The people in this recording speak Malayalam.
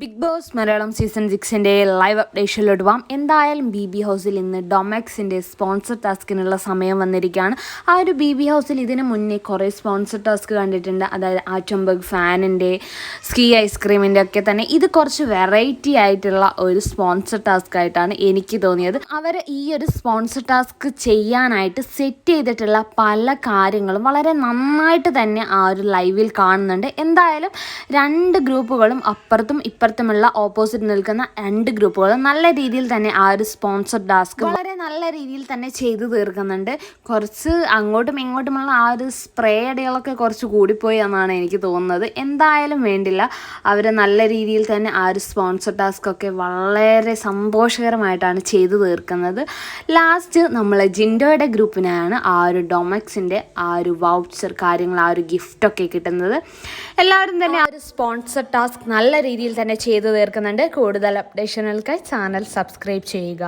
ബിഗ് ബോസ് മലയാളം സീസൺ സിക്സിന്റെ ലൈവ് അപ്ഡേഷനിലോട്ട് പോവാം. എന്തായാലും ബി ബി ഹൗസിൽ ഇന്ന് ഡൊമാക്സിന്റെ സ്പോൺസർ ടാസ്കിനുള്ള സമയം വന്നിരിക്കുകയാണ്. ആ ഒരു ബി ബി ഹൗസിൽ ഇതിന് മുന്നേ കുറേ സ്പോൺസർ ടാസ്ക് കണ്ടിട്ടുണ്ട്. അതായത് ആറ്റംബർഗ് ഫാനിന്റെ സ്കീ ഐസ്ക്രീമിന്റെ ഒക്കെ തന്നെ. ഇത് കുറച്ച് വെറൈറ്റി ആയിട്ടുള്ള ഒരു സ്പോൺസർ ടാസ്ക് ആയിട്ടാണ് എനിക്ക് തോന്നിയത്. അവർ ഈ ഒരു സ്പോൺസർ ടാസ്ക് ചെയ്യാനായിട്ട് സെറ്റ് ചെയ്തിട്ടുള്ള പല കാര്യങ്ങളും വളരെ നന്നായിട്ട് തന്നെ ആ ഒരു ലൈവിൽ കാണുന്നുണ്ട്. എന്തായാലും രണ്ട് ഗ്രൂപ്പുകളും അപ്പുറത്തും ഇപ്പുറത്തുമുള്ള ഓപ്പോസിറ്റ് നിൽക്കുന്ന രണ്ട് ഗ്രൂപ്പുകൾ നല്ല രീതിയിൽ തന്നെ ആ ഒരു സ്പോൺസർ ടാസ്ക് വളരെ നല്ല രീതിയിൽ തന്നെ ചെയ്തു തീർക്കുന്നുണ്ട്. കുറച്ച് അങ്ങോട്ടും ഇങ്ങോട്ടുമുള്ള ആ ഒരു സ്പ്രേ അടികളൊക്കെ കുറച്ച് കൂടിപ്പോയി എന്നാണ് എനിക്ക് തോന്നുന്നത്. എന്തായാലും വേണ്ടില്ല. അവർ നല്ല രീതിയിൽ തന്നെ ആ ഒരു സ്പോൺസർ ടാസ്ക് ഒക്കെ വളരെ സന്തോഷകരമായിട്ടാണ് ചെയ്തു തീർക്കുന്നത്. ലാസ്റ്റ് നമ്മൾ ജിൻഡോയുടെ ഗ്രൂപ്പിനാണ് ആ ഒരു ഡൊമക്സിന്റെ ആ ഒരു വൗച്ചർ കാര്യങ്ങൾ ആ ഒരു ഗിഫ്റ്റൊക്കെ കിട്ടുന്നത്. എല്ലാവരും തന്നെ ആ ഒരു സ്പോൺസർ ടാസ്ക് നല്ല രീതിയിൽ തന്നെ ചെയ്തു തീർക്കുന്നുണ്ട്. കൂടുതൽ അപ്ഡേഷനുകൾക്കായി ചാനൽ സബ്സ്ക്രൈബ് ചെയ്യുക.